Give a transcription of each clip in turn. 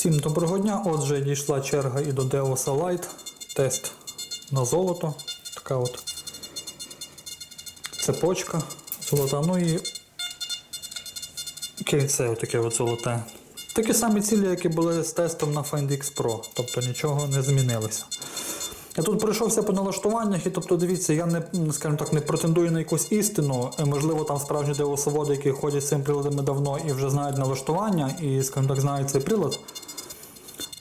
Всім доброго дня. Отже, дійшла черга і до Deosa Light. Тест на золото. Така от цепочка золота. Ну і кільце отаке от золоте. Такі самі цілі, які були з тестом на FindX Pro, тобто нічого не змінилося. Я тут пройшовся по налаштуваннях, і тобто дивіться, я не, скажімо так, не претендую на якусь істину. Е, Можливо, там справжні девосоводи, які ходять з цим приладами давно і вже знають налаштування, і, скажімо так, знають цей прилад.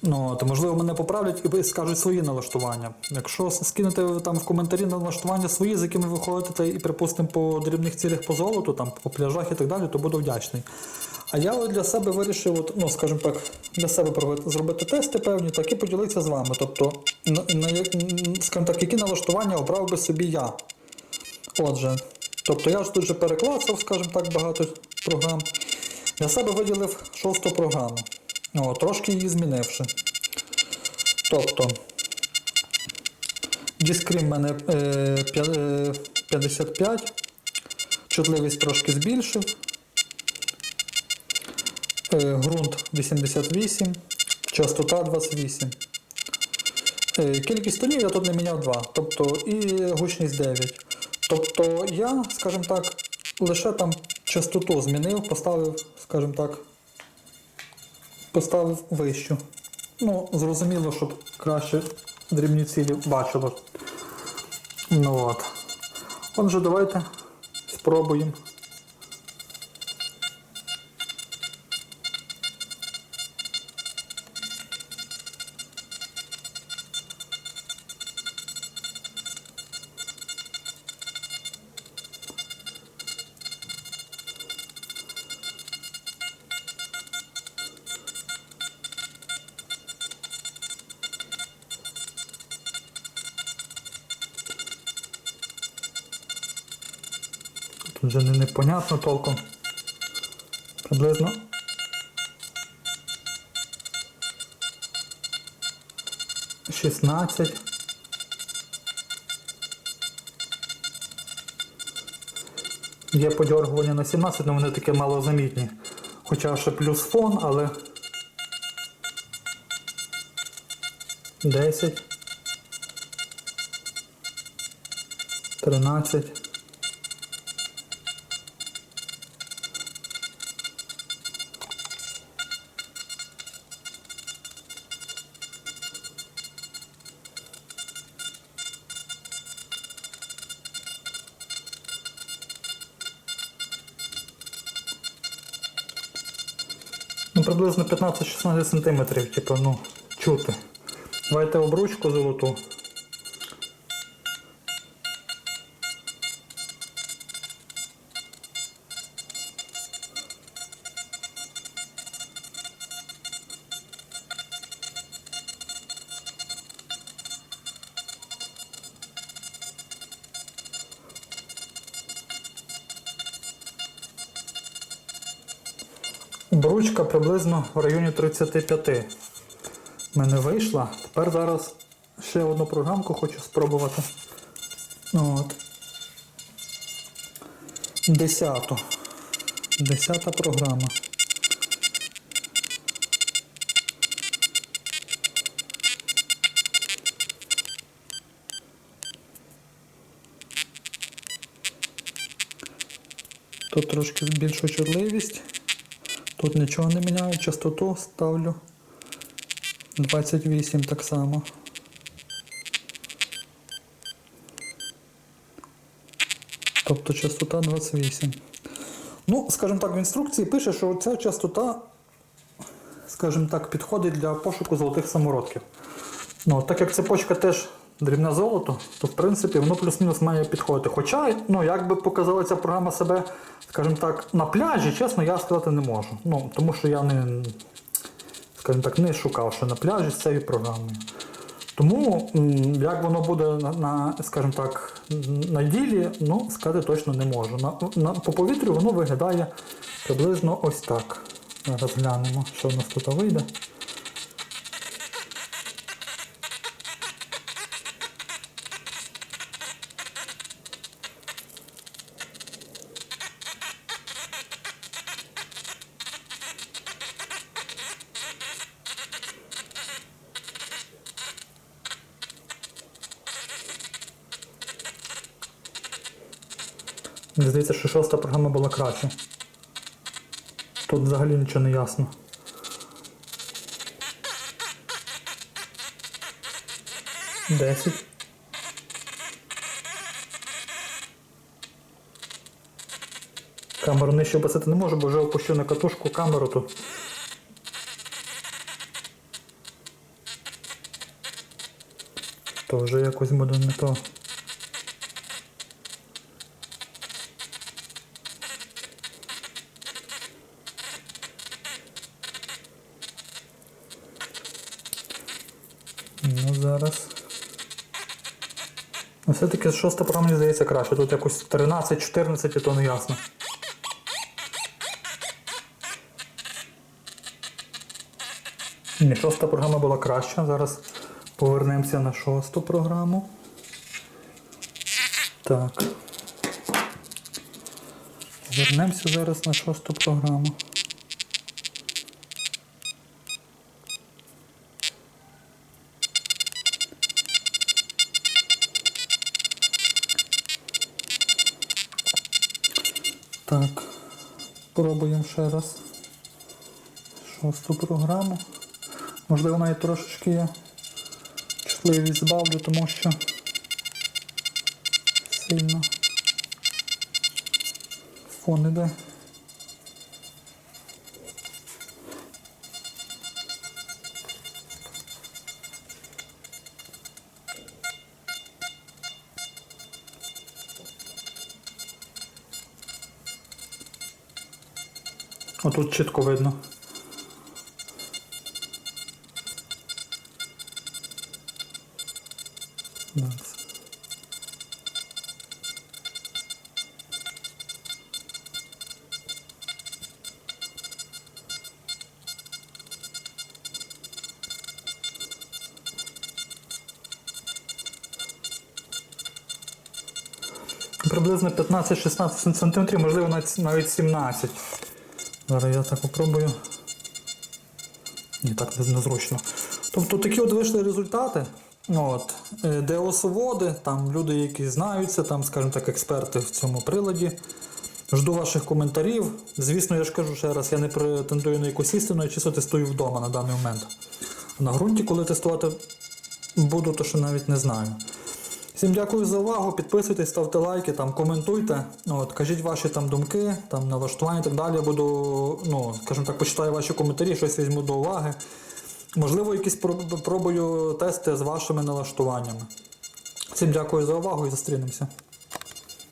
Ну, то можливо мене поправлять і скажуть свої налаштування. Якщо скинете там в коментарі налаштування свої, з якими ви ходите, і, припустимо, по дрібних цілях по золоту, там, по пляжах і так далі, то буду вдячний. А я от для себе вирішив, от, ну, скажімо так, для себе зробити тести певні, так і поділитися з вами. Тобто, на, на, скажімо так, які налаштування обрав би собі я. Отже, тобто я ж тут же переклацав, скажімо так, багато програм. Для себе виділив шосту програму. О, трошки її змінивши. Тобто, дискрім в мене е, е, 55, чутливість трошки збільшив. Е, ґрунт 88, частота 28. Е, Кількість тонів я тут не міняв 2, тобто і гучність 9. Тобто я, скажімо так, лише там частоту змінив, поставив, скажімо так, поставив вищу. Ну, зрозуміло, щоб краще дрібні цілі бачило. Ну от. Отже, давайте спробуємо. Тут вже не, непонятно толком. Приблизно. Шістнадцять. Є подьоргування на 17, але вони таке малозамітні. Хоча ще плюс фон, але. 10. 13. Приблизно 15-16 см, типу, ну, чути. Давайте обручку золоту. Бручка приблизно в районі 35 в мене вийшла. Тепер зараз ще одну програмку хочу спробувати. От. Десяту. Десята програма. Тут трошки збільшую чутливість. Тут нічого не міняю, частоту ставлю 28 так само. Тобто частота 28. Ну, скажімо так, в інструкції пише, що ця частота, скажімо так, підходить для пошуку золотих самородків. Ну, так як цепочка теж дрібне золото, то в принципі воно плюс-мінус має підходити. Хоча, ну, як би показала ця програма себе, скажімо так, на пляжі, чесно, я сказати не можу. Ну, тому що я не, скажімо так, не шукав, що на пляжі з цією програмою. Тому, як воно буде на, скажімо так, на ділі, ну, сказати точно не можу. На, на, по повітрю воно виглядає приблизно ось так. Зараз глянемо, що в нас тут вийде. Мені здається, що шоста програма була краще. Тут взагалі нічого не ясно. Десять. Камеру нижче описати не можу, бо вже опущу на катушку камеру тут. То вже якось буде не то. Ну зараз. Ну, все-таки шоста програма мені здається краще. Тут якось 13-14 і то не ясно. Ні, шоста програма була краща. Зараз повернемося на шосту програму. Так. Вернемося зараз на шосту програму. Так, пробуємо ще раз шосту програму. Можливо, навіть трошечки я чутливість збавлю, тому що сильно фон іде. Отут чітко видно. Приблизно 15-16 см, можливо навіть- навіть 17 Зараз я так попробую. Ні, так незручно. Тобто такі от вийшли результати. От, е, ДОСоводи, там люди, які знаються, там, скажімо так, експерти в цьому приладі. Жду ваших коментарів. Звісно, я ж кажу ще раз, я не претендую на якусь істину, я чисто тестую вдома на даний момент. На ґрунті, коли тестувати буду, то що навіть не знаю. Всім дякую за увагу. Підписуйтесь, ставте лайки, там, коментуйте. От, кажіть ваші там думки, там, налаштування і так далі. Я буду, ну, скажімо так, почитаю ваші коментарі, щось візьму до уваги. Можливо, якісь пробую тести з вашими налаштуваннями. Всім дякую за увагу і зустрінемося.